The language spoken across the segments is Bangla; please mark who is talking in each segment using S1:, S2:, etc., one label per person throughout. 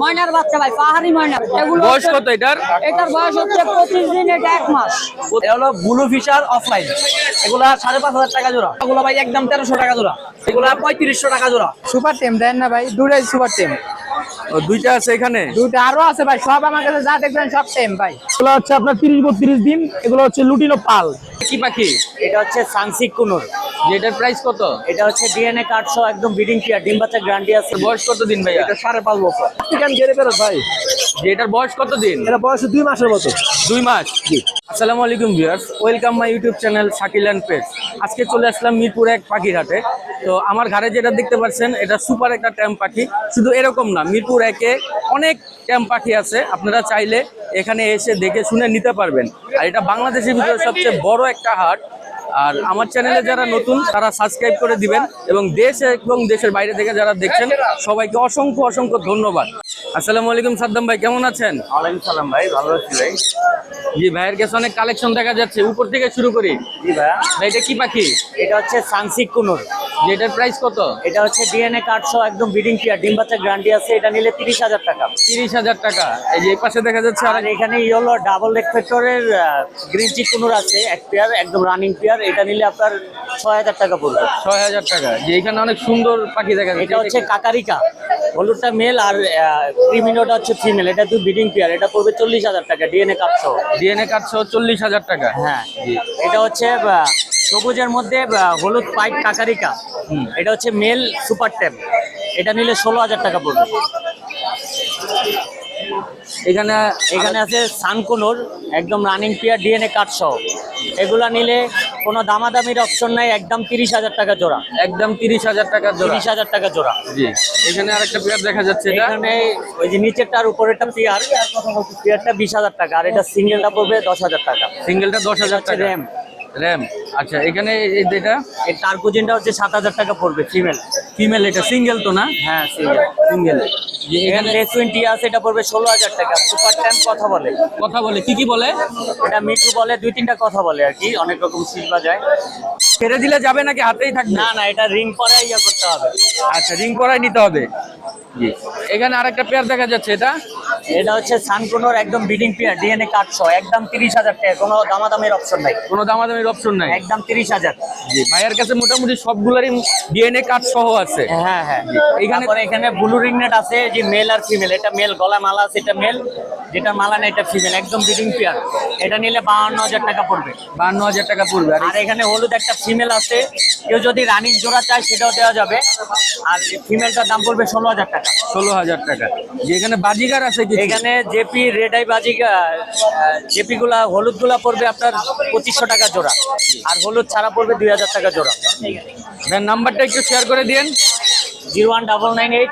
S1: ময়নার বাচ্চা ভাই পাহাড়ি ময়না। এগুলো
S2: বয়স কত এটার?
S1: এটার বয়স হচ্ছে পঁচিশ দিন এটা এক মাস।
S3: এটা হলো ব্লু ফিশার অফলাইন। এগুলা সাড়ে পাঁচ হাজার টাকা জোড়া। এগুলো ভাই একদম তেরোশো টাকা জোড়া। এগুলা পঁয়ত্রিশশো টাকা জোড়া।
S4: সুপার টেম দেন না ভাই দুটাই সুপার টেম।
S2: দুইটা আছে এখানে?
S4: দুটা আরও আছে ভাই সব আমার কাছে যা দেখবেন সব টেম ভাই।
S3: এগুলো হচ্ছে আপনার তিরিশ বত্রিশ দিন এগুলো হচ্ছে লুটিনো পাল।
S2: কি পাখি?
S5: এটা হচ্ছে সানসিক কুনুর।
S2: যেটার প্রাইস কত?
S5: এটা হচ্ছে ডিএনএ কার্ড সহ একদম ব্রিডিং পেয়ার ডিম বাচ্চা গ্যারান্টি আছে।
S2: বয়স কত দিন ভাইয়া?
S3: এটা সাড়ে পাঁচ বছর। চিকেন গেড়ে বেরোত ভাই।
S2: যে এটার বয়স কত দিন
S3: এটা বয়স দুই মাসের মতো।
S2: দুই মাস? আসসালামু আলাইকুম viewers welcome my YouTube channel Shakil and page আজকে চলে আসলাম মিরপুর এক পাখির হাটে। তো আমার ঘরে যেটা দেখতে পাচ্ছেন এটা সুপার একটা ট্যাম্প পাখি। শুধু এরকম না মিরপুর একে অনেক ক্যাম্প পাখি আছে, আপনারা চাইলে এখানে এসে দেখে শুনে নিতে পারবেন। আর এটা বাংলাদেশের ভিতরে সবচেয়ে বড় একটা হাট। আর আমার চ্যানেলে যারা নতুন, তারা সাবস্ক্রাইব করে দিবেন এবং দেশ এবং দেশের বাইরে থেকে যারা দেখছেন, সবাইকে অসংখ্য অসংখ্য ধন্যবাদ। আসসালামু আলাইকুম সাদ্দাম ভাই কেমন আছেন?
S5: ওয়ালাইকুম সালাম ভাই ভালো আছি ভাই।
S2: জি ভাইয়ের কাছে অনেক কালেকশন দেখা যাচ্ছে উপর থেকে শুরু করি।
S5: জি ভাইয়া
S2: ভাই এটা কি পাখি?
S5: এটা হচ্ছে সানসিক কুনুর।
S2: যেটার প্রাইস কত?
S5: এটা হচ্ছে ডিএনএ কার্ড সহ একদম ব্রিডিং পেয়ার ডিম বাচ্চা গ্যারান্টি আছে এটা নিলে তিরিশ হাজার টাকা।
S2: তিরিশ হাজার টাকা। এই যে পাশে দেখা যাচ্ছে আর
S5: এখানে ইয়েলো ডাবল রেক্টেক্টরের গ্রিন চিক কুনুর আছে এক পেয়ার একদম রানিং পেয়ার এটা নিলে আপনার ছয় হাজার টাকা পড়বে
S2: ছয় হাজার টাকা। যে এখানে অনেক সুন্দর পাখি দেখা যাচ্ছে।
S5: এটা হচ্ছে কাকারিকা। হলুদটা মেল আর ক্রিমিনোটা হচ্ছে ফিমেল এটা তুই ব্রিডিং পেয়ার এটা পড়বে চল্লিশ হাজার টাকা ডিএনএ কার্ড সহ।
S2: ডিএনএ কার্ড সহ চল্লিশ হাজার টাকা।
S5: হ্যাঁ। এটা হচ্ছে সবুজের মধ্যে হলুদ পাইপ কাকারিকা। এটা হচ্ছে মেল সুপার ট্যাপ এটা নিলে ষোলো হাজার টাকা পড়বে।
S2: এখানে
S5: এখানে আছে সানকোনোর একদম রানিং পিয়ার ডিএনএ কার্ড সহ। এগুলা নিলে কোনো দামাদামির অপশন নাই একদম তিরিশ হাজার টাকা জোড়া।
S2: একদম তিরিশ হাজার টাকা জোড়া।
S5: তিরিশ হাজার টাকা জোড়া।
S2: জি। এখানে আরেকটা পিয়ার দেখা যাচ্ছে
S5: এখানে ওই যে নিচেরটা আর উপরেরটা পিয়ার পিয়ারটা বিশ হাজার টাকা আর এটা সিঙ্গেলটা পড়বে দশ হাজার টাকা।
S2: সিঙ্গেলটা দশ হাজার টাকা।
S5: Ram
S2: ram? আচ্ছা এখানে এই যেটা
S5: এই টার্কুজিনটা হচ্ছে সাত হাজার টাকা পড়বে ফিমেল।
S2: ফিমেল এটা সিঙ্গেল তো না?
S5: হ্যাঁ সিঙ্গেল
S2: সিঙ্গেল।
S5: এখানে টোয়েন্টি আছে এটা পড়বে ষোলো হাজার টাকা। সুপার ট্যাম্প কথা বলে।
S2: কথা বলে কি কি বলে?
S5: এটা মিঠু বলে দুই তিনটা কথা বলে আর কি অনেক রকম সিল বাজায়।
S2: ছেড়ে দিলে যাবে নাকি হাতেই থাকবে?
S5: না না এটা রিং পরে ইয়ে করতে হবে।
S2: আচ্ছা রিং করাই নিতে হবে। জি। এখানে আরেকটা পেয়ার দেখা যাচ্ছে এটা?
S5: এটা হচ্ছে সানকোনোর একদম বিডিং পেয়ার ডিএনএ কার্ড সহ একদম তিরিশ হাজার টাকা কোনো দামাদামের অপশন নাই।
S2: কোনো দামাদামির অপশন নাই।
S5: একদম তিরিশ হাজার।
S2: জি ভাইয়ের কাছে মোটামুটি সবগুলারই ডিএনএ কার্ড সহ আছে।
S5: হ্যাঁ হ্যাঁ
S2: এখানে-
S5: এখানে এখানে ব্লু রিংনেট আছে যে মেল আর ফিমেল এটা মেল গলা মালা আছে এটা মেল যেটা মালা না এটা ফিমেল একদম বিডিং পেয়ার এটা নিলে বাহান্ন হাজার টাকা পড়বে।
S2: বান্ন হাজার টাকা পড়বে। আর
S5: এখানে হলুদ একটা ফিমেল আছে। কেউ যদি রানিং জোড়া চায় সেটাও দেওয়া যাবে। আর ফিমেলটার দাম পড়বে ষোলো হাজার টাকা।
S2: ষোলো হাজার টাকা। যে এখানে বাজিগার আছে কি
S5: এখানে জেপি রেড আই গুলা হলুদগুলা পড়বে আপনার পঁচিশশো টাকা জোড়া। আর হলুদ ছাড়া পড়বে দুই হাজার টাকা জোড়া।
S2: নাম্বারটা একটু শেয়ার করে দিন
S5: zero one double nine eight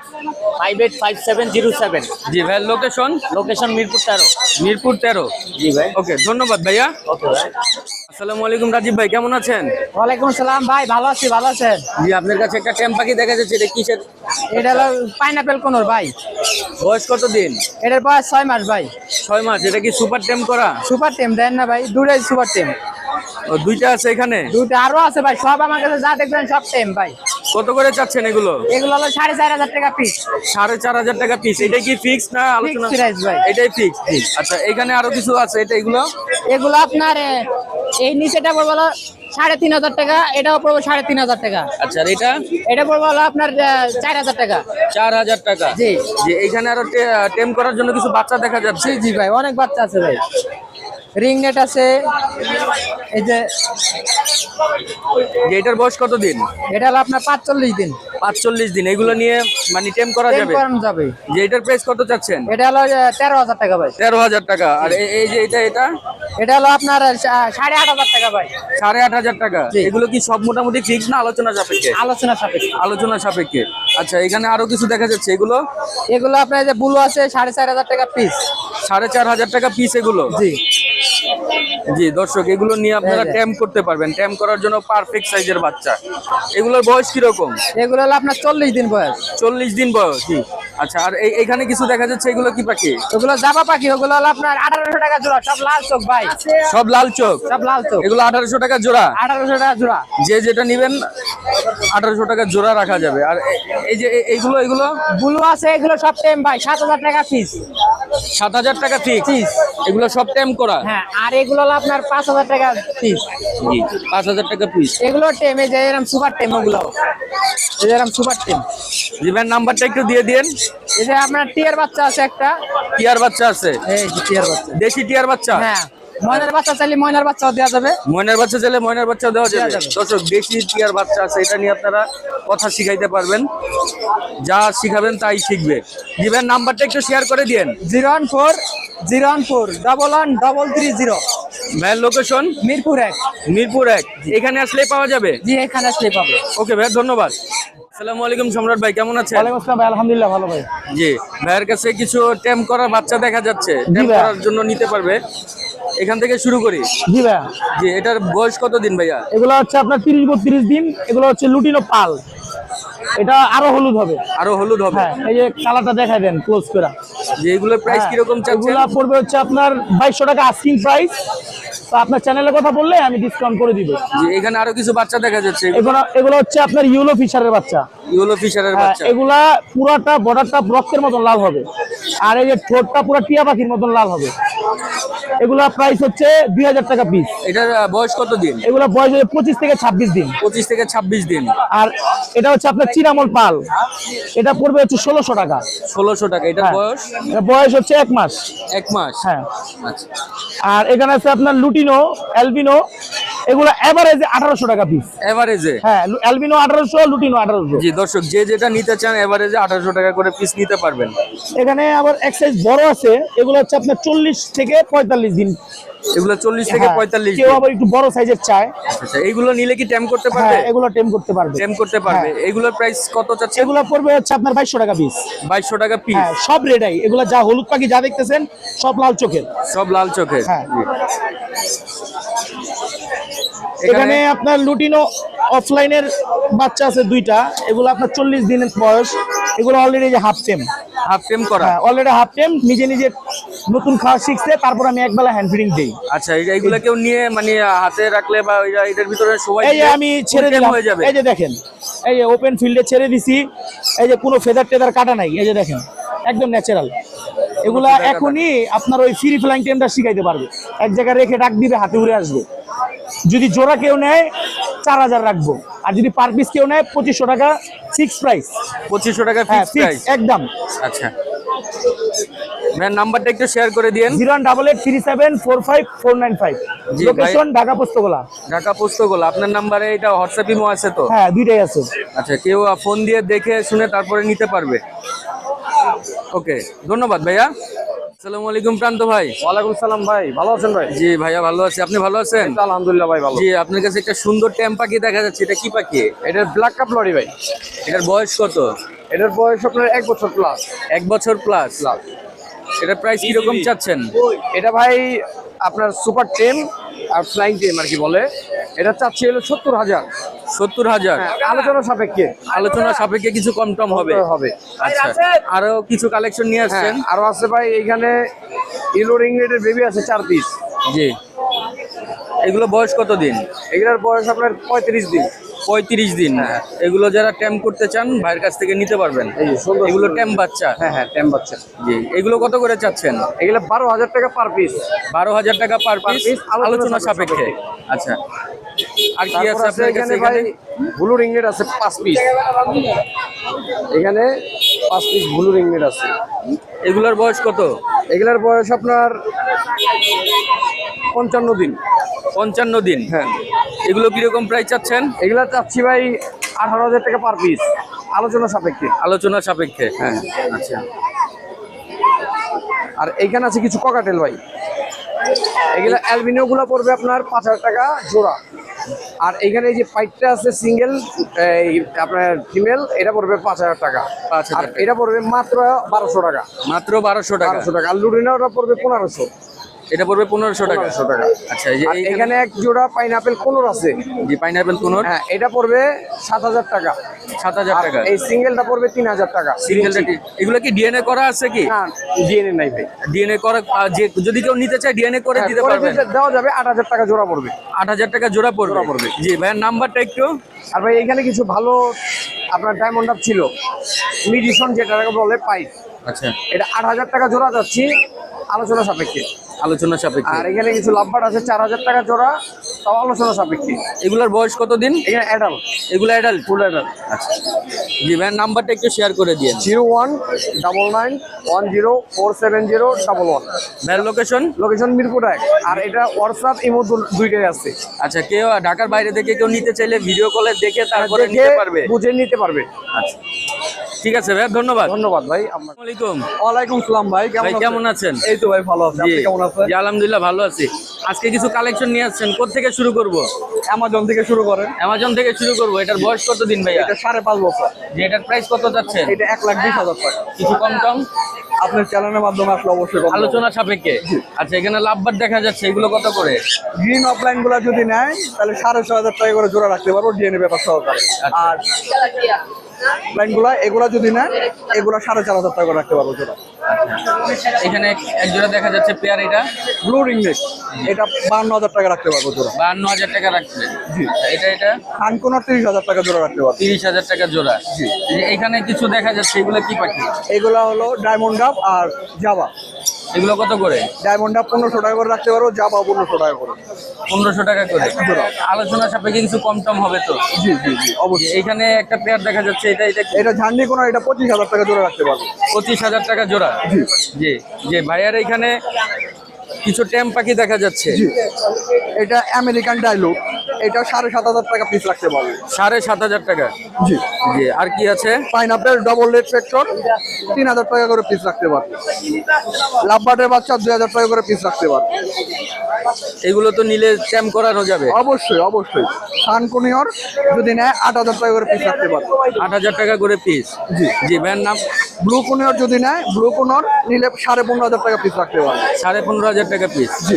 S5: five eight five seven zero seven.
S2: জি ভাই লোকেশন
S5: লোকেশন মিরপুর তেরো।
S2: মিরপুর তেরো।
S5: জি ভাই।
S2: ওকে ধন্যবাদ ভাইয়া।
S5: ওকে ভাই।
S2: আসসালামু আলাইকুম রাজীব ভাই কেমন আছেন?
S4: ওয়ালাইকুম সালাম ভাই ভালো আছি ভালো আছেন?
S2: জি আপনার কাছে একটা ট্যাম্প পাখি দেখা যাচ্ছে? এটা কিসের?
S4: এটা হলো পাইনাপেল কোনোর ভাই।
S2: বয়স কত দিন?
S4: এটার বয়স ছয় মাস ভাই।
S2: ছয় মাস এটা কি সুপার ট্যাম্প করা?
S4: সুপার টেম দেন না ভাই দুটাই সুপার টেম
S2: দুইটা আছে এখানে?
S4: দুটা আরও আছে ভাই সব আমার কাছে যা দেখবেন সব টেম ভাই।
S2: কত করে চাচ্ছেন এগুলো?
S4: এগুলো হলো সাড়ে চার হাজার টাকা পিস
S2: সাড়ে চার হাজার টাকা পিস এটা কি ফিক্স না আলোচনা?
S4: ভাই।
S2: এটাই ফিক্স আচ্ছা এখানে আরও কিছু আছে? এটা এগুলো?
S4: এগুলো আপনার এই নিচেটা হলো সাড়ে তিন হাজার টাকা এটাও পড়ব সাড়ে তিন হাজার টাকা।
S2: আচ্ছা এটা?
S4: এটা পড়ব হলো আপনার চার হাজার টাকা।
S2: চার হাজার টাকা।
S4: জি।
S2: যে এখানে আরও টেম করার জন্য কিছু বাচ্চা দেখা যাচ্ছে?
S4: জি জি ভাই অনেক বাচ্চা আছে ভাই। রিং নেট আছে। এই যে
S2: এটার বয়স কত দিন
S4: এটা হলো আপনার পাঁচচল্লিশ দিন।
S2: পাঁচচল্লিশ দিন এগুলো নিয়ে মানে টেম করা যাবে?
S4: করানো যাবে।
S2: যে এটার প্রাইস কত চাচ্ছেন?
S4: এটা হলো আহ, তেরো হাজার টাকা ভাই।
S2: তেরো হাজার টাকা। আর এই যে এটা এটা?
S4: এটা হলো আপনার সা- সাড়ে আট হাজার টাকা ভাই।
S2: সাড়ে আট হাজার টাকা। এগুলো কি সব মোটামুটি ফিক্স না আলোচনা সাপেক্ষে?
S4: আলোচনা সাপেক্ষে।
S2: আলোচনা সাপেক্ষে। আচ্ছা এখানে আরও কিছু দেখা যাচ্ছে? এগুলো?
S4: এগুলো আপনার যে বুলু আছে সাড়ে চার হাজার টাকা পিস
S2: সাড়ে চার হাজার টাকা পিস এগুলো?
S4: জি।
S2: জি দর্শক এগুলো নিয়ে আপনারা ট্যাম করতে পারবেন। ট্যাম করার জন্য পারফেক্ট সাইজের বাচ্চা। এগুলোর বয়স কীরকম?
S4: এগুলো আপনার চল্লিশ দিন বয়স।
S2: চল্লিশ দিন বয়স আচ্ছা আর এখানে কিছু দেখা যাচ্ছে? এগুলো কি পাখি?
S4: ওগুলো জাবা পাখি ওগুলো হলো আপনার আঠারোশো টাকা জোড়া সব লাল চোখ ভাই।
S2: সব লাল চোখ?
S4: সব লাল চোখ।
S2: এগুলো আঠারোশো টাকা জোড়া?
S4: আঠারোশো টাকা জোড়া।
S2: যে যেটা নিবেন আঠারোশো টাকা জোড়া রাখা যাবে। আর এই যে এইগুলো এগুলো?
S4: ব্লু আছে এগুলো সব টেম ভাই সাত হাজার টাকা পিস
S2: সাত হাজার টাকা ফিক্স এগুলো সব ট্যাম করা?
S4: হ্যাঁ আর এগুলো হলো আপনার পাঁচ হাজার টাকা পিস
S2: পাঁচ হাজার টাকা পিস
S4: এগুলো টেম এই যে এরকম সুপার টেম ওগুলো। এরকম সুপার টেম।
S2: জিবেন নাম্বারটা একটু দিয়ে দিন
S4: এই যে আপনার টিয়ার বাচ্চা আছে একটা।
S2: টিয়ার বাচ্চা আছে?
S4: এই টিয়ার বাচ্চা।
S2: দেশি টিয়ার বাচ্চা?
S4: হ্যাঁ। ময়নার বাচ্চা চাইলে ময়নার বাচ্চাও দেওয়া যাবে।
S2: ময়নার বাচ্চা চাইলে ময়নার বাচ্চা দেওয়া যাবে। দর্শক দেশি টিয়ার বাচ্চা আছে এটা নিয়ে আপনারা কথা শিখাইতে পারবেন। যা শিখাবেন তাই শিখবে। নাম্বারটা একটু শেয়ার করে দিন
S4: zero one four zero one four double one double three zero
S2: ভাইয়ের লোকেশন
S4: মিরপুর এক।
S2: মিরপুর এক। এখানে আসলে পাওয়া যাবে?
S4: জি এখানে আসলে পাবে।
S2: ওকে ভাই ধন্যবাদ। আসসালামু আলাইকুম সম্রাট ভাই কেমন আছেন?
S3: ওয়ালাইকুম আসসালাম ভাই আলহামদুলিল্লাহ ভালো ভাই।
S2: জি ভাইয়ের কাছে কিছু টেম বাচ্চা দেখা যাচ্ছে টেম করার জন্য নিতে পারবে। এখান থেকে শুরু করি।
S3: জি ভাইয়া
S2: জি এটার বয়স কত দিন ভাইয়া?
S3: এগুলো হচ্ছে আপনার তিরিশ বত্রিশ দিন এগুলো হচ্ছে লুটিনো পাল। এটা আরও হলুদ হবে।
S2: আরও হলুদ হবে?
S3: হ্যাঁ এই যে কালারটা দেখাই দেন ক্লোজ করে।
S2: যে এগুলোর প্রাইস চাচ্ছেন?
S3: এগুলা পড়বে হচ্ছে আপনার বাইশশো টাকা আস্কিং প্রাইস তো আপনার চ্যানেলের কথা বললে আমি ডিসকাউন্ট করে দিব।
S2: জি এখানে আরও কিছু বাচ্চা দেখা যাচ্ছে।
S3: এগুলো এগুলো হচ্ছে আপনার ইউলো ফিশারের বাচ্চা।
S2: ইউলো ফিশারের
S3: হ্যাঁ,
S2: বাচ্চা।
S3: এগুলা পুরাটা বর্ডারটা রক্তের মতন লাল হবে। আর এই যে ঠোঁটটা পুরো টিয়া পাখির মতন লাল হবে। এগুলা প্রাইস হচ্ছে দুই হাজার টাকা পিস
S2: এটার বয়স কত দিন?
S3: এগুলা বয়স হচ্ছে পঁচিশ থেকে ছাব্বিশ দিন।
S2: পঁচিশ থেকে ছাব্বিশ দিন।
S3: আর এটা হচ্ছে আপনার চিরামল পাল। এটা পড়বে হচ্ছে ষোলোশো টাকা।
S2: ষোলোশো টাকা
S3: হ্যাঁ।
S2: বয়স?
S3: বয়স হচ্ছে এক মাস।
S2: এক মাস।
S3: হ্যাঁ।
S2: আচ্ছা।
S3: আর এখানে আছে আপনার লুটিনো অ্যালবিনো এগুলো এভারেজে আঠারোশো টাকা পিস
S2: এভারেজে
S3: হ্যাঁ অ্যালবিনো আঠারোশো লুটিনো আঠারোশো।
S2: জি দর্শক যে যেটা নিতে চান এভারেজে আঠারোশো টাকা করে পিস নিতে পারবেন।
S3: এখানে আবার এক সাইজ বড় আছে এগুলো হচ্ছে আপনার চল্লিশ থেকে পঁয়তাল্লিশ দিন।
S2: এগুলো চল্লিশ থেকে
S3: হ্যাঁ,
S2: পঁয়তাল্লিশ
S3: কেউ আবার একটু বড় সাইজের চায়।
S2: আচ্ছা এইগুলো নিলে কি ট্যাম করতে পারবে?
S3: হ্যাঁ এগুলো টেম করতে পারবে।
S2: ট্যাম করতে পারবে।
S3: হ্যাঁ।
S2: এগুলোর প্রাইস কত চাচ্ছে
S3: এগুলো পড়বে হচ্ছে আপনার বাইশশো টাকা পিস
S2: বাইশশো টাকা পিস
S3: হ্যাঁ সব রেডাই এগুলো যা হলুদ পাখি যা দেখতেছেন সব লাল চোখের।
S2: সব লাল চোখের।
S3: হ্যাঁ। এখানে আপনার লুটিনো অফলাইনের বাচ্চা আছে দুইটা। এগুলো আপনার চল্লিশ দিনের বয়স। এগুলো অলরেডি যে হাফ টেম
S2: হাফ টেম করা।
S3: অলরেডি হাফ টেম নিজে নিজে নতুন খাওয়া শিখছে তারপর আমি একবেলা হ্যান্ড ফিডিং দিই।
S2: আচ্ছা এই- এইগুলা কেউ নিয়ে মানে হাতে রাখলে বা এটার ভিতরে সময়
S3: এই যে আমি ছেড়ে দিলাম।
S2: হয়ে যাবে?
S3: এই যে দেখেন এই যে ওপেন ফিল্ডে ছেড়ে দিছি। এই যে কোনো ফেদার টেদার কাটা নাই। এই যে দেখেন একদম ন্যাচারাল এগুলা এখনই আপনার ওই ফ্রি ফ্লাইং টেমটা শিখাইতে পারবে। এক জায়গায় রেখে ডাক দিবে হাতে উড়ে আসবে। যদি জোড়া কেউ নেয় চার হাজার রাখব। আর যদি পার পিস কেউ নেয় পঁচিশশো টাকা ফিক্স প্রাইস
S2: পঁচিশশো টাকা
S3: হ্যাঁ
S2: ফিক্স প্রাইস
S3: একদম।
S2: আচ্ছা। নাম্বারটা একটু শেয়ার করে দিয়েন।
S3: Zero one double eight three seven four five four nine five. Location Dhaka Postogola.
S2: Dhaka Postogola. আপনার নাম্বারে এটা হোয়াটসঅ্যাপ ইমো আছে তো?
S3: হ্যাঁ দুইটাই আছে।
S2: আচ্ছা কেউ ফোন দিয়ে দেখে শুনে তারপরে নিতে পারবে। ওকে ধন্যবাদ ভাইয়া। আসসালামু আলাইকুম প্রান্ত ভাই।
S3: ওয়ালাইকুম সালাম ভাই ভালো আছেন ভাই?
S2: জি ভাইয়া ভালো আছি। আপনি ভালো আছেন?
S3: আলহামদুলিল্লাহ ভাই ভালো।
S2: জি আপনার কাছে একটা সুন্দর ট্যাম পাখি দেখা যাচ্ছে। এটা কি পাখি?
S3: এটা ব্ল্যাক কাপ লরি ভাই।
S2: এটার বয়স কত?
S3: এটার বয়স আপনার এক বছর প্লাস
S2: এক বছর প্লাস এটার প্রাইস কীরকম চাচ্ছেন?
S3: এটা ভাই আপনার সুপার টেম আর ফ্লাইং টেম আর কি বলে। এটা চাচ্ছি হলো সত্তর হাজার।
S2: সত্তর হাজার।
S3: আলোচনা সাপেক্ষে।
S2: আলোচনা সাপেক্ষে কিছু কম টম হবে।
S3: হবে।
S2: আচ্ছা আরও কিছু কালেকশন নিয়ে আসছেন?
S3: হ্যাঁ আরও আছে ভাই এইখানে ইলো রিং রেডের বেবি আছে চার পিস
S2: জি। এগুলো বয়স কত দিন?
S3: এগুলোর বয়স আপনার পঁয়ত্রিশ দিন।
S2: পঁয়ত্রিশ দিন। এগুলো যারা ট্যাম করতে চান ভাইয়ের কাছ থেকে নিতে পারবেন। এগুলো। ট্যাম বাচ্চা?
S3: হ্যাঁ হ্যাঁ টেম বাচ্চা।
S2: জি। এগুলো কত করে চাচ্ছেন?
S3: এগুলো বারো হাজার টাকা পার পিস
S2: বারো হাজার টাকা পার পিস
S3: আলোচনা
S2: সাপেক্ষে। আচ্ছা। আর কি আছে আপনার কাছে
S3: এখানে ভাই ব্লু রিংনেট আছে পাঁচ পিস এখানে পাঁচ পিস ব্লু রিংনেট আছে।
S2: এগুলোর বয়স কত?
S3: এগুলোর বয়স আপনার পঞ্চান্ন দিন।
S2: পঞ্চান্ন দিন।
S3: হ্যাঁ।
S2: এগুলো কীরকম প্রাইস চাচ্ছেন?
S3: এগুলা চাচ্ছি ভাই আঠারো হাজার টাকা পার পিস আলোচনা সাপেক্ষে।
S2: আলোচনা সাপেক্ষে।
S3: হ্যাঁ।
S2: আচ্ছা।
S3: আর এইখানে আছে কিছু ককাটেল ভাই। এগুলা অ্যালবিনিও গুলা পড়বে আপনার পাঁচ হাজার টাকা জোড়া। আর এখানে এই যে পাইপটা আছে সিঙ্গেল এই আপনার ফিমেল এটা পড়বে পাঁচ হাজার টাকা। আর এটা পড়বে মাত্র বারোশো টাকা।
S2: মাত্র বারোশো টাকা।
S3: বারোশো টাকা। আর লুডিনাটা পড়বে পনেরোশো।
S2: এটা পড়বে পনেরোশো টাকা।
S6: টাকা।
S2: আচ্ছা এই যে
S6: এখানে এক জোড়া পাইনাপেল কোনোর আছে?
S2: যে পাইনাপেল কোনোর।
S6: হ্যাঁ এটা পড়বে সাত হাজার টাকা।
S2: সাত হাজার টাকা।
S6: এই সিঙ্গেলটা পড়বে তিন হাজার টাকা।
S2: সিঙ্গেলটা এগুলো কি ডিএনএ করা আছে কি?
S6: না ডিএনএ নাই ভাই।
S2: ডিএনএ করা যে যদি কেউ নিতে চায় ডিএনএ করে
S6: হ্যাঁ,
S2: দিতে
S6: দিতে- দেওয়া যাবে আট হাজার টাকা জোড়া পড়বে।
S2: আট হাজার টাকা জোড়া পড়বে।
S6: জোড়া পড়বে।
S2: জি ভাইয়ের নাম্বারটা একটু।
S6: আর ভাই এখানে কিছু ভালো আপনার ডায়মন্ড আপ ছিল। মিডিশন যেটাকে বলে পাইপ।
S2: আচ্ছা।
S6: এটা আট হাজার টাকা জোড়া যাচ্ছি আলোচনা সাপেক্ষে।
S2: আলোচনা সাপেক্ষে।
S6: আর এখানে কিছু লাভবার আছে চার হাজার টাকা জোড়া তাও আলোচনা সাপেক্ষে।
S2: এগুলোর বয়স কতদিন
S6: এখানে অ্যাডাল্ট
S2: এগুলো অ্যাডাল্ট
S6: ফুল অ্যাডাল্ট
S2: আচ্ছা। জি ভাইয়ের নাম্বারটা একটু শেয়ার করে দিন।
S6: Zero one double nine one zero four seven zero double one.
S2: ভাইয়ের লোকেশন
S6: লোকেশন মিরপুর এক। আর এটা হোয়াটসঅ্যাপ ইমো দুইটাই আছে।
S2: আচ্ছা কেউ ঢাকার বাইরে থেকে কেউ নিতে চাইলে ভিডিও কলে দেখে তারপরে নিতে পারবে।
S6: বুঝে নিতে পারবে।
S2: আচ্ছা। ঠিক আছে ভাই ধন্যবাদ।
S6: ধন্যবাদ ভাই আপনার
S2: আসসালামু আলাইকুম।
S6: ওয়ালাইকুম সালাম ভাই
S2: ভাই কেমন আছেন?
S6: এই তো ভাই ভালো আছি।
S2: জি। জি, আলহামদুলিল্লাহ ভালো আছি। আজকে কিছু কালেকশন নিয়ে আসছেন কোথা থেকে শুরু করব?
S6: অ্যামাজন থেকে শুরু করেন।
S2: অ্যামাজন থেকে শুরু করব এটার বয়স কত দিন ভাই
S6: এটা সাড়ে পাঁচ বছর।
S2: যে এটার প্রাইস কত যাচ্ছে
S6: এটা এক লাখ বিশ হাজার টাকা।
S2: কিছু কম কম?
S6: আপনার চ্যানেলের মাধ্যমে আসলে অবশ্যই
S2: আলোচনা সাপেক্ষে? আচ্ছা এখানে লাভবার দেখা যাচ্ছে এগুলো কত করে?
S6: গ্রিন অফলাইনগুলো যদি নেয় তাহলে সাড়ে ছয় হাজার টাকা করে জোড়া রাখতে পারব ডিএনএ ব্যাপার সহকারে। আর লাইনগুলা এগুলা যদি না এগুলা সাড়ে চার হাজার টাকা করে রাখতে পারব জোড়া।
S2: এখানে এক জোড়া দেখা যাচ্ছে পেয়ার এটা।
S6: ব্লু রিং নেক এটা বান্ন হাজার টাকা রাখতে পারব জোড়া।
S2: বান্ন হাজার টাকা রাখবে। জি। এটা এটা?
S6: খানকোনার তিরিশ হাজার টাকা জোড়া রাখতে পারব।
S2: তিরিশ হাজার টাকা জোড়া। জি। এখানে কিছু দেখা যাচ্ছে এগুলো কি পাখি?
S6: এগুলা হলো ডায়মন্ড ডাব আর জাবা
S2: এগুলো কত করে?
S6: ডায়মন্ড ডাব পনেরোশো টাকা করে রাখতে পারব জাবা পনেরোশো টাকা করে।
S2: পনেরোশো টাকা করে। আলোচনা সাপেক্ষে কিছু কম টম হবে তো?
S6: জি জি জি অবশ্যই।
S2: এইখানে একটা পেয়ার দেখা যাচ্ছে এটা এটা
S6: এটা ঝান্ডি কোনো এটা পঁচিশ হাজার টাকা জোড়া রাখতে পারব
S2: পঁচিশ হাজার টাকা জোড়া? জি। জি ভাইয়ার এখানে কিছু ট্যাম পাখি দেখা যাচ্ছে।
S6: এটা আমেরিকান ডাইলুক এটা সাড়ে সাত হাজার টাকা পিস রাখতে পারব
S2: সাড়ে সাত হাজার টাকা?
S6: জি।
S2: জি আর কি আছে?
S6: পাইনাপেল ডবল রেড ফ্যাক্টর তিন হাজার টাকা করে পিস রাখতে পারব লাভবার্ডের বাচ্চা দুই হাজার টাকা করে পিস রাখতে পারব
S2: এগুলো তো নিলে ট্যাম করানো যাবে।
S6: অবশ্যই অবশ্যই। সানকুনিয়র যদি নেয় আট হাজার টাকা করে পিস রাখতে পারব
S2: আট হাজার টাকা করে পিস
S6: জি।
S2: জি ভাইয়ের নাম?
S6: ব্লু কুনিয়র যদি নেয় ব্লু কুনর নিলে সাড়ে পনেরো হাজার টাকা পিস রাখতে পারব
S2: সাড়ে পনেরো হাজার টাকা পিস
S6: জি।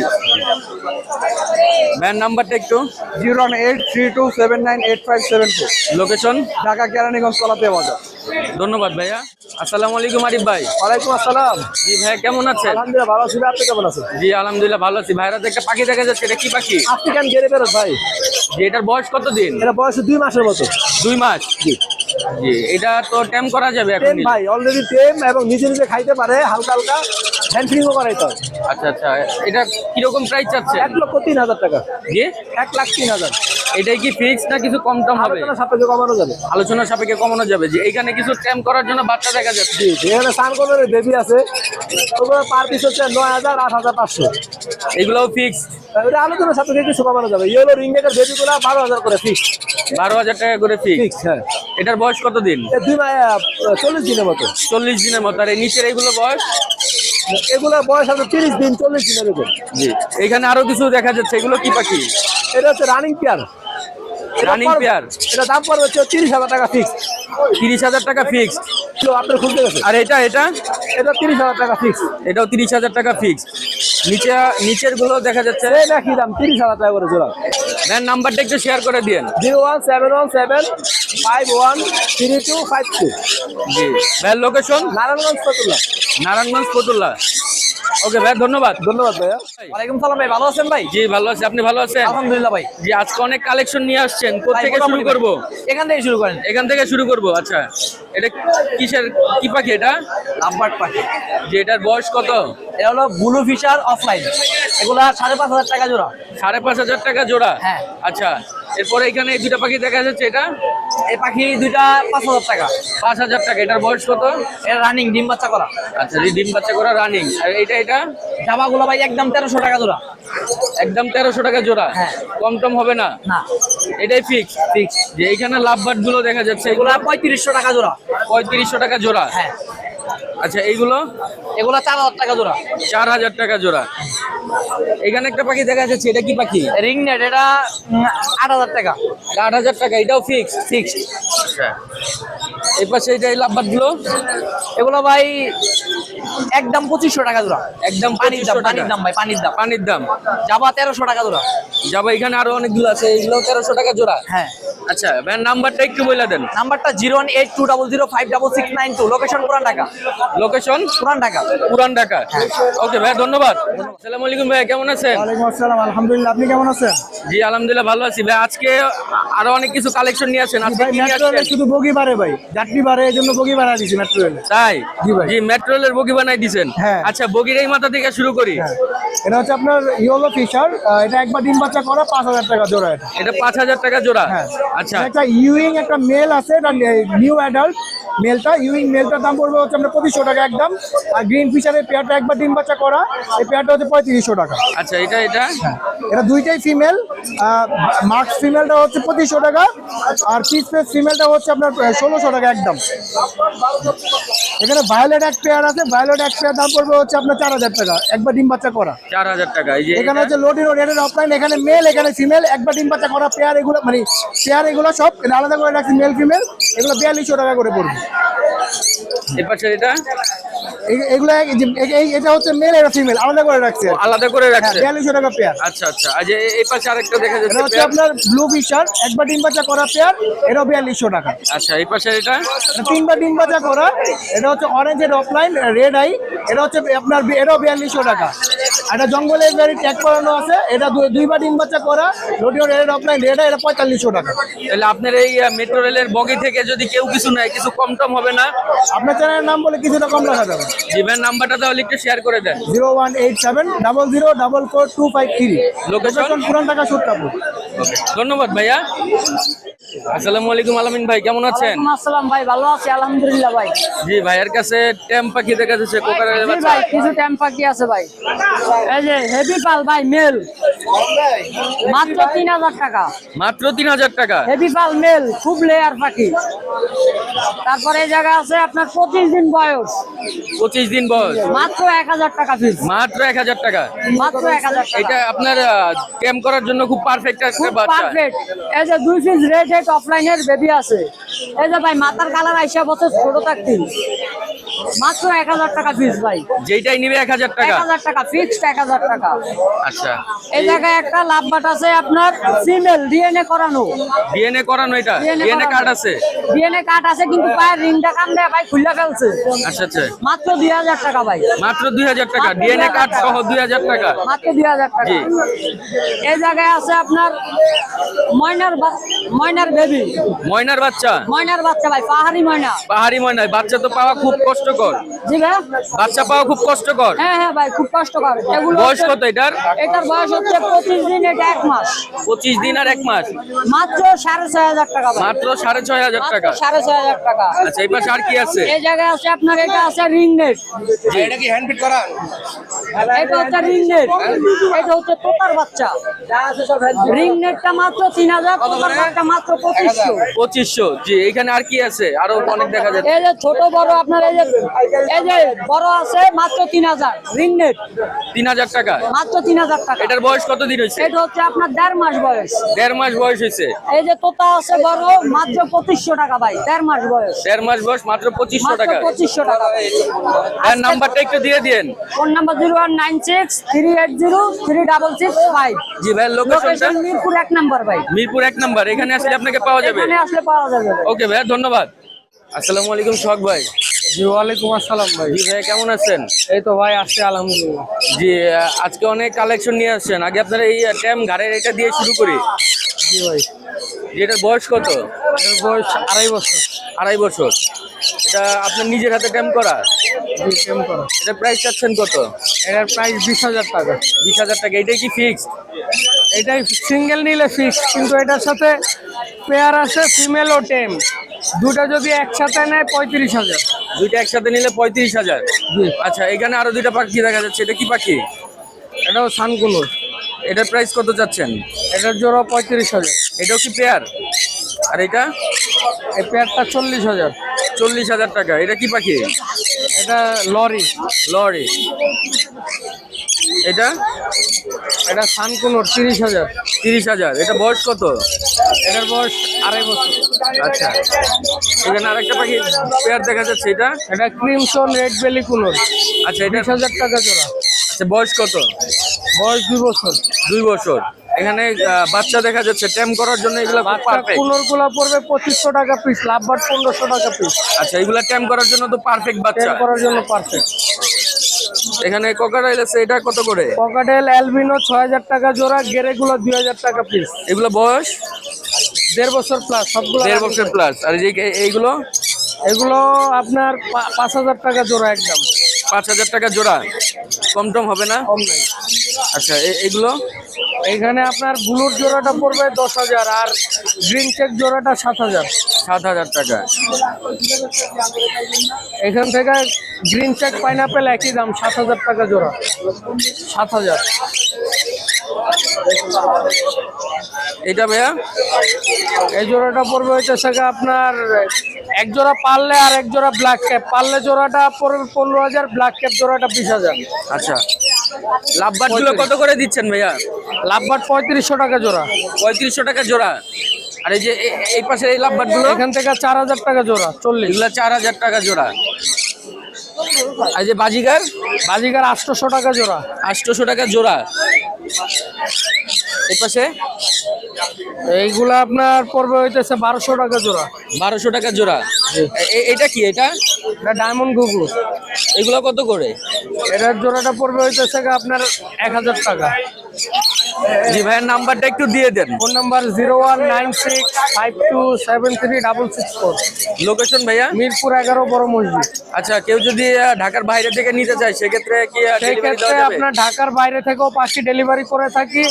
S2: ভাইয়ের নাম্বারটা একটু?
S6: Zero one eight three two seven nine eight five seven four
S2: location
S6: Dhaka Keraniganj কলাতে বাজার।
S2: ধন্যবাদ ভাইয়া। আসসালামু আলাইকুম আরিফ ভাই।
S6: ওয়ালাইকুম আসসালাম।
S2: জি ভাইয়া কেমন আছেন?
S6: আলহামদুলিল্লাহ ভালো আছি আপনি কেমন আছেন?
S2: জি আলহামদুলিল্লাহ ভালো আছি। ভাইরা তো একটা পাখি দেখা যাচ্ছে এটা কি পাখি?
S6: আফ্রিকান গেরে বেরোত ভাই?
S2: জি এটার বয়স কত দিন
S6: এটা বয়স দুই মাসের মতো।
S2: দুই মাস? জি। জি এটা তো ট্যাম করা যাবে এখন
S6: ভাই অলরেডি টেম এবং নিজে নিজে খাইতে পারে হালকা হালকা। হ্যান্ড ফিলিংও করাইতে হয়
S2: আচ্ছা আচ্ছা। এটা কীরকম প্রাইস চাচ্ছে
S6: এক লক্ষ তিন হাজার টাকা।
S2: জি
S6: এক লাখ তিন হাজার।
S2: এটাই কি ফিক্স না কিছু কম টম হবে?
S6: আলোচনা সাপেক্ষে কমানো যাবে।
S2: আলোচনা সাপেক্ষে কমানো যাবে। যে এখানে কিছু ট্যাম করার জন্য বাচ্চা দেখা যাচ্ছে।
S6: জি যেখানে সানকনের বেবি আছে। ওগুলো পার পিস হচ্ছে নয় হাজার আট হাজার পাঁচশো।
S2: এগুলোও ফিক্সড
S6: ওটা আলোচনা সাপেক্ষে কিছু কমানো যাবে। ইয়েলো রিংগেটের বেবিগুলো বারো হাজার করে ফিক্স
S2: বারো হাজার টাকা করে ফিক্স
S6: ফিক্স হ্যাঁ।
S2: এটার বয়স কত দিন
S6: দুই চল্লিশ দিনের মতো।
S2: চল্লিশ দিনের মতো। আর এই নিচের এইগুলো বয়স?
S6: এগুলো বয়স হবে তিরিশ দিন চল্লিশ দিনের এরকম
S2: জি। এখানে আরও কিছু দেখা যাচ্ছে এগুলো কি পাখি?
S6: এটা হচ্ছে রানিং পেয়ার
S2: রানিং পেয়ার
S6: এটা দাম পড়বে হচ্ছে তিরিশ হাজার টাকা ফিক্স
S2: তিরিশ হাজার টাকা ফিক্সড
S6: আপনার খুলতে গেছে
S2: আর এটা এটা?
S6: এটা তিরিশ হাজার টাকা ফিক্স
S2: এটাও তিরিশ হাজার টাকা ফিক্সড নিচে নিচেরগুলো দেখা যাচ্ছে।
S6: কি দাম? তিরিশ হাজার টাকা করে জোড়া।
S2: ম্যান নাম্বারটা একটু শেয়ার করে দিন
S6: zero one seven one seven five one three two five two.
S2: জি। ভাইয়ের লোকেশন
S6: নারায়ণগঞ্জ ফতুল্লা
S2: নারায়ণগঞ্জ ফতুল্লা ওকে ভাই ধন্যবাদ।
S6: ধন্যবাদ ভাইয়া।
S7: ওয়ালাইকুম সালাম ভাই ভালো আছেন ভাই?
S2: জি ভালো আছি। আপনি ভালো আছেন?
S7: আলহামদুলিল্লাহ ভাই।
S2: জি আজকে অনেক কালেকশন নিয়ে আসছেন। কোথেকে শুরু
S7: মোটামুটি
S2: করব?
S7: এখান থেকে শুরু করেন।
S2: এখান থেকে শুরু করব আচ্ছা। এটা কিসের কি পাখি এটা?
S7: নাম্বার পাখি।
S2: যে এটার বয়স কত?
S7: এটা হলো ব্লু ফিশার অফলাইন এগুলা সাড়ে পাঁচ হাজার টাকা জোড়া।
S2: সাড়ে পাঁচ হাজার টাকা জোড়া?
S7: হ্যাঁ।
S2: আচ্ছা। এরপরে এখানে এই দুটা পাখি দেখা যাচ্ছে এটা।
S7: এই পাখি দুইটা পাঁচ হাজার টাকা।
S2: পাঁচ হাজার টাকা। এটার বয়স কত?
S7: এটা রানিং ডিম বাচ্চা করা।
S2: আচ্ছা ডিম বাচ্চা করা রানিং আর এটা এটা?
S7: জামাগুলো ভাই একদম তেরোশো টাকা জোড়া।
S2: একদম তেরোশো টাকা জোড়া?
S7: হ্যাঁ।
S2: কম টম হবে না?
S7: না।
S2: এটাই ফিক্স
S7: ফিক্স
S2: যে এইখানে লাভ বার্ডগুলো দেখা যাচ্ছে। এগুলো
S7: পঁয়ত্রিশশো টাকা জোড়া।
S2: পঁয়ত্রিশশো টাকা জোড়া?
S7: হ্যাঁ।
S2: আচ্ছা এইগুলো?
S7: এগুলা চার হাজার টাকা জোড়া।
S2: চার হাজার টাকা জোড়া। এখানে একটা পাখি দেখা যাচ্ছে এটা কি পাখি?
S7: রিং নেট এটা আট হাজার টাকা।
S2: আট হাজার টাকা এটাও ফিক্স
S7: ফিক্সড
S2: আচ্ছা। এই পাশে এটা এই লাভবাদগুলো
S3: এগুলো ভাই একদম পঁচিশশো টাকা জোড়া।
S2: একদম
S3: পানির দাম পানির দাম ভাই পানির দাম।
S2: পানির দাম।
S3: জাবা তেরোশো টাকা জোড়া।
S2: যাব এখানে আরও অনেকগুলো আছে এগুলো তেরোশো টাকা জোড়া।
S3: হ্যাঁ।
S2: আচ্ছা নাম্বারটা একটু বলে দেন।
S3: নাম্বারটা zero one eight two double zero five double six nine two. Location Puran Dhaka.
S2: Location
S3: পুরান ঢাকা।
S2: পুরান ঢাকা। ওকে ভাই ধন্যবাদ। আসসালামু আলাইকুম ভাই কেমন আছেন?
S8: ওয়ালাইকুম আসসালাম আলহামদুলিল্লাহ আপনি কেমন আছেন?
S2: জি আলহামদুলিল্লাহ ভালো আছি। ভাই আজকে আরও অনেক কিছু কালেকশন নিয়ে আজকে?
S8: শুধু বগি বাড়ে ভাই। যাত্রী বাড়ে এই জন্য বগি বাড়া দিছি মেট্রো রেলে
S2: তাই?
S8: জি ভাই।
S2: জি মেট্রো রেলের বগি বানাই দিছেন
S8: হ্যাঁ।
S2: আচ্ছা বগির এই মাথা থেকে শুরু করি।
S8: হ্যাঁ। এটা হচ্ছে আপনার ইয়েলো ফিশার এটা একবার ডিম বাচ্চা করা পাঁচ হাজার টাকা জোড়া এটা।
S2: এটা পাঁচ হাজার টাকা জোড়া?
S8: হ্যাঁ।
S2: আচ্ছা।
S8: একটা ইউইং একটা মেল আছে এটা নিউ অ্যাডাল্ট মেলটা ইউইং মেলটার দাম পড়বে হচ্ছে পঁচিশশো টাকা একদম। আর গ্রিন ফিশারের পেয়ারটা একবার ডিম বাচ্চা করা এই পেয়ারটা হচ্ছে পঁয়ত্রিশশো টাকা।
S2: আচ্ছা এটা এটা?
S8: হ্যাঁ। এটা দুইটাই ফিমেল মার্কস ফিমেলটা হচ্ছে পঁচিশশো টাকা আর পিস পেস ফিমেলটা হচ্ছে আপনার ষোলোশো টাকা একদম। এখানে ভায়োলেট এক পেয়ার আছে ভায়োলেট এক পেয়ার দাম পড়বে হচ্ছে আপনার চার হাজার টাকা একবার ডিম বাচ্চা করা।
S2: চার হাজার টাকা এই যে
S8: এখানে। হচ্ছে লোডিনো রেডের অফলাইন এখানে মেল এখানে ফিমেল একবার ডিম বাচ্চা করা পেয়ার এগুলো মানে পেয়ার এগুলো সব আলাদা করে রাখছি মেল ফিমেল এগুলো বিয়াল্লিশশো টাকা করে পড়বে।
S2: এই এটা?
S8: এগুলো এই- এই- এটা হচ্ছে মেল ফিমেল আলাদা করে রাখছে
S2: আলাদা করে রাখছে?
S8: বিয়াল্লিশশো টাকা পেয়ার
S2: আচ্ছা আচ্ছা আজ এই পাশে আরেকটা দেখা
S8: এটা হচ্ছে আপনার ব্লু ফিশার একবার ডিম বাচ্চা করা পেয়ার এটাও বিয়াল্লিশশো টাকা।
S2: আচ্ছা এই পাশে এটা?
S8: তিনবার ডিম বাচ্চা করা এটা হচ্ছে অরেঞ্জের অফলাইন রেড আই এটা হচ্ছে আপনার এটাও বিয়াল্লিশশো টাকা। এটা জঙ্গলের গাড়ি ট্যাগ করানো আছে এটা দুই- দুইবার ডিম বাচ্চা করা লোডিও রেড অফলাইন রেড আই এটা পঁয়তাল্লিশশো টাকা।
S2: তাহলে আপনার এই মেট্রো রেলের বগি থেকে যদি কেউ কিছু নেয় কিছু কম টম হবে না?
S8: আপনার চ্যানেলের নাম বলে কিছুটা কম রাখা যাবে।
S2: জিভের নাম্বারটা তাহলে একটু শেয়ার করে দেন।
S8: Zero one eight seven double zero double four two five three? Location Puran Dhaka সুটকাপুর
S2: ধন্যবাদ ভাইয়া। আসসালামু আলাইকুম আলামিন ভাই কেমন আছেন?
S1: আসসালাম ভাই ভালো আছি আলহামদুলিল্লাহ ভাই।
S2: জি ভাইয়ের কাছে ট্যাম পাখি দেখা যাচ্ছে কোকারের বাচ্চা।
S1: ভাই কিছু টাইম পাখি আছে ভাই। এই যে হেভি পাল ভাই মেল। মাত্র তিন হাজার টাকা।
S2: মাত্র তিন হাজার টাকা?
S1: হেভি পাল মেল খুব লেয়ার পাখি। তারপরে এই জায়গা আছে আপনার পঁচিশ দিন বয়স।
S2: পঁচিশ দিন বয়স।
S1: মাত্র এক হাজার টাকা ফিস
S2: মাত্র এক হাজার টাকা?
S1: মাত্র এক হাজার টাকা।
S2: এটা আপনার ক্যাম্প করার জন্য খুব পারফেক্ট একটা বাচ্চা।
S1: পারফেক্ট এই যে দুই পিস রেড হেড অফলাইনের বেবি আছে। এই যে ভাই মাথার কালার আইসা বছর ছোট থাকতি মাত্র এক হাজার টাকা ফিস ভাই।
S2: যেইটাই নিবে এক হাজার
S1: এক
S2: টাকা
S1: হাজার টাকা ফিক্সড এক হাজার টাকা।
S2: আচ্ছা।
S1: এই জায়গায় একটা লাভ বাট আছে আপনার ফিমেল ডিএনএ করানো।
S2: ডিএনএ করানো এটা? ডিএনএ কার্ড আছে?
S1: ডিএনএ কার্ড আছে কিন্তু পায়ের রিংটা ভাই খুলে ফেলছে।
S2: আচ্ছা আচ্ছা।
S1: মাত্র দুই হাজার টাকা ভাই।
S2: মাত্র দুই হাজার টাকা? ডিএনএ
S1: 2000
S2: কার্ড সহ দুই হাজার টাকা?
S1: মাত্র দুই হাজার টাকা। এই জায়গায় আছে আপনার ময়নার ময়নার বেবি
S2: ময়নার বাচ্চা?
S1: ময়নার বাচ্চা ভাই পাহাড়ি ময়না।
S2: পাহাড়ি ময়না বাচ্চা তো পাওয়া খুব কষ্টকর।
S1: জি ভাই?
S2: বাচ্চা পাওয়া খুব কষ্টকর।
S1: হ্যাঁ হ্যাঁ ভাই খুব কষ্টকর। এগুলো
S2: বয়স কত এটার?
S1: এটার বয়স হচ্ছে পঁচিশ দিন এটা এক মাস।
S2: পঁচিশ দিন আর এক মাস।
S1: মাত্র সাড়ে ছয় হাজার টাকা
S2: মাত্র সাড়ে ছয় হাজার
S1: মাত্র
S2: টাকা।
S1: সাড়ে ছয় হাজার টাকা।
S2: আচ্ছা এই পাশে আর কি আছে?
S1: এই জায়গায় আছে আপনার এটা আছে রিং নেট।
S3: এটা কি হ্যান্ড ফিট করা?
S1: এটা হচ্ছে রিং নেট। এটা হচ্ছে তোতার বাচ্চা। রিং নেটটা মাত্র তিন হাজার তোতার বাচ্চা মাত্র পঁচিশশো।
S2: পঁচিশশো জি এখানে আর কি আছে? আরও অনেক দেখা যাচ্ছে।
S1: এই যে ছোট বড় আপনার এই যে এই যে বড় আছে মাত্র তিন হাজার রিং নেট
S2: তিন হাজার টাকা?
S1: মাত্র তিন হাজার টাকা।
S2: এটার বয়স কত দিন হয়েছে?
S1: এটা হচ্ছে আপনার দেড় মাস বয়স।
S2: দেড় মাস বয়স হয়েছে।
S1: এই যে তোতা আছে বড় মাত্র পঁচিশশো টাকা ভাই দেড় মাস বয়স।
S2: দেড় মাস বয়স মাত্র পঁচিশশো টাকা।
S1: পঁচিশশো টাকা
S2: এর নাম্বারটা একটু দিয়ে দিন
S1: phone number zero one nine six three eight zero three double six five.
S2: জি ভাই
S1: লোকেশন মিরপুর এক নাম্বার ভাই।
S2: মিরপুর এক নাম্বার এখানে আসলে আপনাকে পাওয়া যাবে?
S1: এখানে আসলে পাওয়া যাবে।
S2: ওকে ভাই ধন্যবাদ। আসসালামু আলাইকুম সোহাগ ভাই।
S8: জি ওয়ালাইকুম আসসালাম ভাই।
S2: জি ভাই কেমন আছেন?
S8: এই তো ভাই আসছে আলহামদুলিল্লাহ।
S2: জি আজকে অনেক কালেকশন নিয়ে আসছেন। আগে আপনারা এই ট্যাম ঘাড়ের এটা দিয়ে শুরু করি।
S8: জি ভাই।
S2: এটার বয়স কত?
S8: এর বয়স আড়াই বছর।
S2: আড়াই বছর। এটা আপনার নিজের হাতে ট্যাম করা?
S8: জি কেম করো।
S2: এটা প্রাইস চাচ্ছেন কত?
S8: এটার প্রাইস বিশ হাজার টাকা।
S2: বিশ হাজার টাকা। এটাই কি ফিক্সড
S8: এটাই সিঙ্গেল নিলে ফিক্স কিন্তু এটার সাথে পেয়ার আছে ফিমেল ও টেম দুটো যদি একসাথে নেয় পঁয়ত্রিশ হাজার।
S2: দুইটা একসাথে নিলে পঁয়ত্রিশ হাজার। আচ্ছা এখানে আরও দুইটা পাখি দেখা যাচ্ছে। এটা কি পাখি?
S8: এটাও সানকুনুর
S2: এটার প্রাইস কত চাচ্ছেন?
S8: এটার জোড়া পঁয়ত্রিশ হাজার।
S2: এটাও কি পেয়ার আর এটা?
S8: এই পেয়ারটা চল্লিশ হাজার।
S2: চল্লিশ হাজার টাকা। এটা কি পাখি?
S8: এটা লরি।
S2: লরি। এটা?
S9: এটা সানকুনোর তিরিশ হাজার।
S2: তিরিশ হাজার। এটা বয়স কত?
S9: এটার বয়স আড়াই বছর।
S2: আচ্ছা। এখানে আরেকটা পাখি পেয়ার দেখা যাচ্ছে এটা?
S9: এটা ক্রিমসন রেড বেলি কুনোর।
S2: আচ্ছা এটা
S9: হাজার টাকা জোড়া।
S2: আচ্ছা বয়স কত?
S9: বয়স দুই বছর।
S2: দুই বছর। এখানে বাচ্চা দেখা যাচ্ছে ট্যাম করার জন্য এগুলো
S9: গুলা পড়বে পঁচিশশো টাকা পিস লাভবার পনেরোশো টাকা পিস
S2: আচ্ছা এগুলা ট্যাম করার জন্য তো পারফেক্ট বাচ্চা।
S9: করার জন্য পারফেক্ট
S2: এখানে ককাটাইল আছে এটা কত করে?
S9: ককাটাইল অ্যালবিনো ছয় হাজার টাকা জোড়া গেরেগুলো দুই হাজার টাকা পিস
S2: এগুলো বয়স?
S9: দেড় বছর প্লাস সবগুলো
S2: দেড় বছর প্লাস আর এই যে এইগুলো?
S9: এগুলো আপনার পাঁচ হাজার টাকা জোড়া একদম।
S2: পাঁচ হাজার টাকা জোড়া। কম টম হবে না?
S9: কম নাই।
S2: আচ্ছা এগুলো? এইগুলো
S9: এখানে আপনার ব্লুর জোড়াটা পড়বে দশ হাজার আর গ্রিন চেক জোড়াটা সাত হাজার।
S2: সাত হাজার টাকা।
S9: এখান থেকে গ্রিন চেক পাইনাপেল একই দাম সাত হাজার টাকা জোড়া। সাত হাজার।
S2: এটা ভাইয়া?
S9: এই জোড়াটা পড়বে হইতেছে গিয়ে আপনার এক জোড়া পারলে আর এক জোড়া ব্ল্যাক ক্যাপ পারলে জোড়াটা পড়বে পনেরো হাজার ব্ল্যাক ক্যাপ জোড়াটা বিশ হাজার।
S2: আচ্ছা। লাভবাটগুলো কত করে দিচ্ছেন ভাইয়া?
S9: লাভবাট পঁয়ত্রিশশো টাকা জোড়া।
S2: পঁয়ত্রিশশো টাকা জোড়া। আর এই যে এই পাশে এই লাভবাটগুলো?
S9: এখান থেকে চার হাজার টাকা জোড়া চল্লিশ।
S2: এগুলো চার হাজার টাকা জোড়া। আর যে বাজিগার?
S9: বাজিকার আটশোশো টাকা জোড়া।
S2: আটশোশো টাকা জোড়া। এই পাশে?
S9: এইগুলা আপনার পড়বে হইতেছে বারোশো টাকা জোড়া।
S2: বারোশো টাকা জোড়া। এটা কি এটা?
S9: এটা ডায়মন্ড ঘুঘু।
S2: এগুলো কত করে?
S9: এটার জোড়াটা পড়বে হইতেছে আপনার এক হাজার টাকা।
S2: জি ভাইয়ের নাম্বারটা একটু দিয়ে দেন।
S9: Phone number zero one nine six five two seven three double six four.
S2: Location ভাইয়া?
S9: মিরপুর এগারো বড় মসজিদ।
S2: আচ্ছা কেউ যদি ঢাকার বাইরে থেকে নিতে চায় সেক্ষেত্রে কি আহ,
S9: সেই ক্ষেত্রে
S2: দেওয়া যাবে?
S9: আপনার ঢাকার বাইরে থেকেও পাখি ডেলিভারি করে থাকি।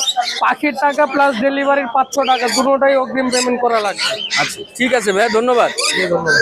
S9: পাখির টাকা প্লাস ডেলিভারির পাঁচশো টাকা দুটোটাই অগ্রিম পেমেন্ট করা লাগবে।
S2: আচ্ছা ঠিক আছে ভাইয়া ধন্যবাদ।
S9: ধন্যবাদ।